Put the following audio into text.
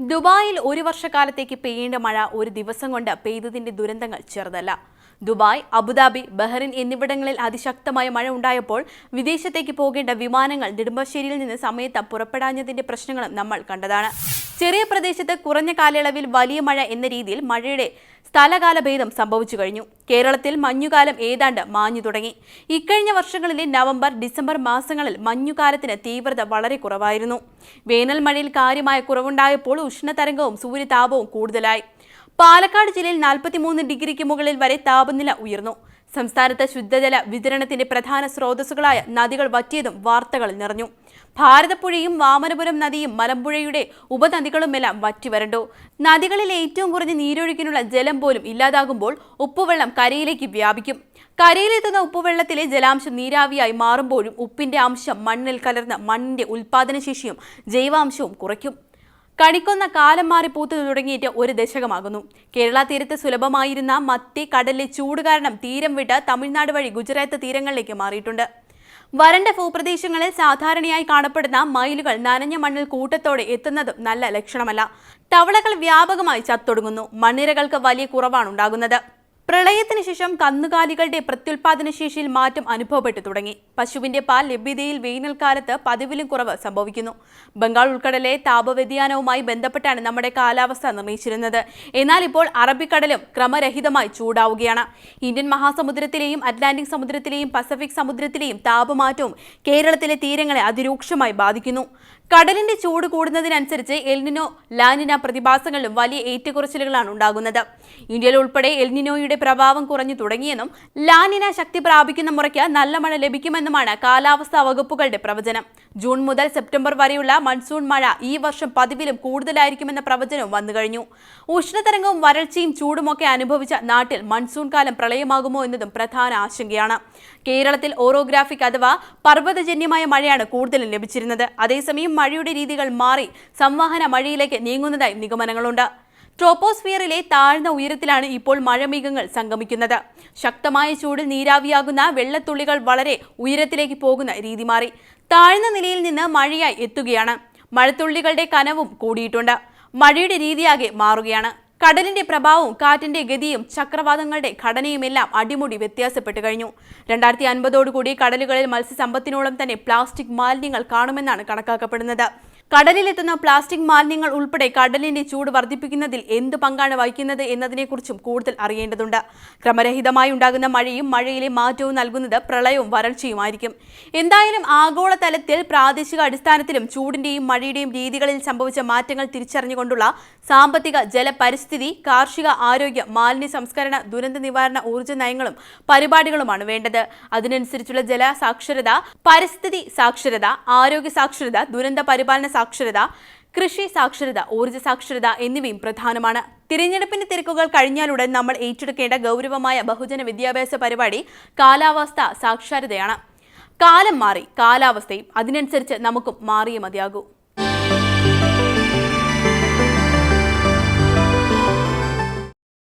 ദുബായിൽ ഒരു വർഷക്കാലത്തേക്ക് പെയ്യേണ്ട മഴ ഒരു ദിവസം കൊണ്ട് പെയ്തതിന്റെ ദുരന്തങ്ങൾ ചെറുതല്ല. ദുബായ് അബുദാബി ബഹ്റിൻ എന്നിവിടങ്ങളിൽ അതിശക്തമായ മഴ ഉണ്ടായപ്പോൾ വിദേശത്തേക്ക് പോകേണ്ട വിമാനങ്ങൾ നെടുമ്പാശ്ശേരിയിൽ നിന്ന് സമയത്ത് പുറപ്പെടാഞ്ഞതിന്റെ പ്രശ്നങ്ങളും നമ്മൾ കണ്ടതാണ്. ചെറിയ പ്രദേശത്ത് കുറഞ്ഞ കാലയളവിൽ വലിയ മഴ എന്ന രീതിയിൽ മഴയുടെ സ്ഥലകാലഭേദം സംഭവിച്ചു കഴിഞ്ഞു. കേരളത്തിൽ മഞ്ഞുകാലം ഏതാണ്ട് മാഞ്ഞു തുടങ്ങി. ഇക്കഴിഞ്ഞ വർഷങ്ങളിലെ നവംബർ ഡിസംബർ മാസങ്ങളിൽ മഞ്ഞുകാലത്തിന് തീവ്രത വളരെ കുറവായിരുന്നു. വേനൽ മഴയിൽ കാര്യമായ കുറവുണ്ടായപ്പോൾ ഉഷ്ണതരംഗവും സൂര്യതാപവും കൂടുതലായി. പാലക്കാട് ജില്ലയിൽ നാൽപ്പത്തിമൂന്ന് ഡിഗ്രിക്ക് മുകളിൽ വരെ താപനില ഉയർന്നു. സംസ്ഥാനത്തെ ശുദ്ധജല വിതരണത്തിന്റെ പ്രധാന സ്രോതസ്സുകളായ നദികൾ വറ്റിയതും വാർത്തകളിൽ നിറഞ്ഞു. ഭാരതപ്പുഴയും വാമനപുരം നദിയും മലമ്പുഴയുടെ ഉപനദികളുമെല്ലാം വറ്റിവരണ്ടു. നദികളിൽ ഏറ്റവും കുറഞ്ഞ നീരൊഴുക്കിനുള്ള ജലം പോലും ഇല്ലാതാകുമ്പോൾ ഉപ്പുവെള്ളം കരയിലേക്ക് വ്യാപിക്കും. കരയിലെത്തുന്ന ഉപ്പുവെള്ളത്തിലെ ജലാംശം നീരാവിയായി മാറുമ്പോഴും ഉപ്പിന്റെ അംശം മണ്ണിൽ കലർന്ന മണ്ണിന്റെ ഉൽപാദനശേഷിയും ജൈവാംശവും കുറയ്ക്കും. കണിക്കൊന്ന കാലം മാറി പൂത്തു തുടങ്ങിയിട്ട് ഒരു ദശകമാകുന്നു. കേരള തീരത്ത് സുലഭമായിരുന്ന മത്തി കടലിലെ ചൂട് കാരണം തീരം വിട്ട് തമിഴ്നാട് വഴി ഗുജറാത്ത് തീരങ്ങളിലേക്ക് മാറിയിട്ടുണ്ട്. വരണ്ട ഭൂപ്രദേശങ്ങളിൽ സാധാരണയായി കാണപ്പെടുന്ന മയിലുകൾ നനഞ്ഞ മണ്ണിൽ കൂട്ടത്തോടെ എത്തുന്നതും നല്ല ലക്ഷണമല്ല. തവളകൾ വ്യാപകമായി ചത്തൊടുങ്ങുന്നു. മണ്ണിരകൾക്ക് വലിയ കുറവാണ് ഉണ്ടാകുന്നത്. പ്രളയത്തിന് ശേഷം കന്നുകാലികളുടെ പ്രത്യുൽപാദന ശേഷിയിൽ മാറ്റം അനുഭവപ്പെട്ടു തുടങ്ങി. പശുവിന്റെ പാൽ ലഭ്യതയിൽ വേനൽക്കാലത്ത് പതിവിലും കുറവ് സംഭവിക്കുന്നു. ബംഗാൾ ഉൾക്കടലിലെ താപവ്യതിയാനവുമായി ബന്ധപ്പെട്ടാണ് നമ്മുടെ കാലാവസ്ഥ നിർണയിച്ചിരുന്നത്. എന്നാൽ ഇപ്പോൾ അറബിക്കടലും ക്രമരഹിതമായി ചൂടാവുകയാണ്. ഇന്ത്യൻ മഹാസമുദ്രത്തിലെയും അറ്റ്ലാന്റിക് സമുദ്രത്തിലെയും പസഫിക് സമുദ്രത്തിലെയും താപമാറ്റവും കേരളത്തിലെ തീരങ്ങളെ അതിരൂക്ഷമായി ബാധിക്കുന്നു. കടലിന്റെ ചൂട് കൂടുന്നതിനനുസരിച്ച് എൽനിനോ ലാനിന പ്രതിഭാസങ്ങളിലും വലിയ ഏറ്റക്കുറച്ചിലുകളാണ് ഉണ്ടാകുന്നത്. ഇന്ത്യയിൽ ഉൾപ്പെടെ എൽനിനോയുടെ പ്രഭാവം കുറഞ്ഞു തുടങ്ങിയെന്നും ലാനിന ശക്തി പ്രാപിക്കുന്ന മുറയ്ക്ക് നല്ല മഴ ലഭിക്കുമെന്നുമാണ് കാലാവസ്ഥാ വകുപ്പുകളുടെ പ്രവചനം. ജൂൺ മുതൽ സെപ്റ്റംബർ വരെയുള്ള മൺസൂൺ മഴ ഈ വർഷം പതിവിലും കൂടുതലായിരിക്കുമെന്ന പ്രവചനവും വന്നു കഴിഞ്ഞു. ഉഷ്ണതരംഗവും വരൾച്ചയും ചൂടുമൊക്കെ അനുഭവിച്ച നാട്ടിൽ മൺസൂൺ കാലം പ്രളയമാകുമോ എന്നതും പ്രധാന ആശങ്കയാണ്. കേരളത്തിൽ ഓറോഗ്രാഫിക് അഥവാ പർവതജന്യമായ മഴയാണ് കൂടുതലും ലഭിച്ചിരുന്നത്. അതേസമയം മഴയുടെ രീതികൾ മാറി സംവഹന മഴയിലേക്ക് നീങ്ങുന്നതായി നിഗമനങ്ങളുണ്ട്. ട്രോപ്പോസ്ഫിയറിലെ താഴ്ന്ന ഉയരത്തിലാണ് ഇപ്പോൾ മഴമേഘങ്ങൾ സംഗമിക്കുന്നത്. ശക്തമായ ചൂടിൽ നീരാവിയാകുന്ന വെള്ളത്തുള്ളികൾ വളരെ ഉയരത്തിലേക്ക് പോകുന്ന രീതി മാറി. താഴ്ന്ന നിലയിൽ നിന്ന് മഴയായി എത്തുകയാണ്. മഴത്തുള്ളികളുടെ കനവും കൂടിയിട്ടുണ്ട്. മഴയുടെ രീതിയാകെ മാറുകയാണ്. കടലിന്റെ പ്രഭാവവും കാറ്റിന്റെ ഗതിയും ചക്രവാതങ്ങളുടെ ഘടനയുമെല്ലാം അടിമുടി വ്യത്യാസപ്പെട്ടു കഴിഞ്ഞു. രണ്ടായിരത്തി അൻപതോടുകൂടി കടലുകളിൽ മത്സ്യസമ്പത്തിനോളം തന്നെ പ്ലാസ്റ്റിക് മാലിന്യങ്ങൾ കാണുമെന്നാണ് കണക്കാക്കപ്പെടുന്നത്. കടലിലെത്തുന്ന പ്ലാസ്റ്റിക് മാലിന്യങ്ങൾ ഉൾപ്പെടെ കടലിന്റെ ചൂട് വർദ്ധിപ്പിക്കുന്നതിൽ എന്ത് പങ്കാണ് വഹിക്കുന്നത് എന്നതിനെക്കുറിച്ചും കൂടുതൽ അറിയേണ്ടതുണ്ട്. ക്രമരഹിതമായി ഉണ്ടാകുന്ന മഴയും മഴയിലെ മാറ്റവും നൽകുന്നത് പ്രളയവും വരൾച്ചയുമായിരിക്കും. എന്തായാലും ആഗോളതലത്തിൽ പ്രാദേശിക അടിസ്ഥാനത്തിലും ചൂടിന്റെയും മഴയുടെയും രീതികളിൽ സംഭവിച്ച മാറ്റങ്ങൾ തിരിച്ചറിഞ്ഞുകൊണ്ടുള്ള സാമ്പത്തിക ജലപരിസ്ഥിതി കാർഷിക ആരോഗ്യ മാലിന്യ സംസ്കരണ ദുരന്ത നിവാരണ ഊർജ നയങ്ങളും പരിപാടികളുമാണ് വേണ്ടത്. അതിനനുസരിച്ചുള്ള ജല സാക്ഷരത പരിസ്ഥിതി സാക്ഷരത ആരോഗ്യ സാക്ഷരത ദുരന്ത പരിപാലന സാക്ഷരത കൃഷി സാക്ഷരത ഊർജ സാക്ഷരത എന്നിവയും പ്രധാനമാണ്. തിരഞ്ഞെടുപ്പിന്റെ തിരക്കുകൾ കഴിഞ്ഞാലുടൻ നമ്മൾ ഏറ്റെടുക്കേണ്ട ഗൗരവമായ ബഹുജന വിദ്യാഭ്യാസ പരിപാടി കാലാവസ്ഥ സാക്ഷരതയാണ്. കാലം മാറി കാലാവസ്ഥയും അതിനനുസരിച്ച് നമുക്കും മാറിയേ മതിയാകൂ.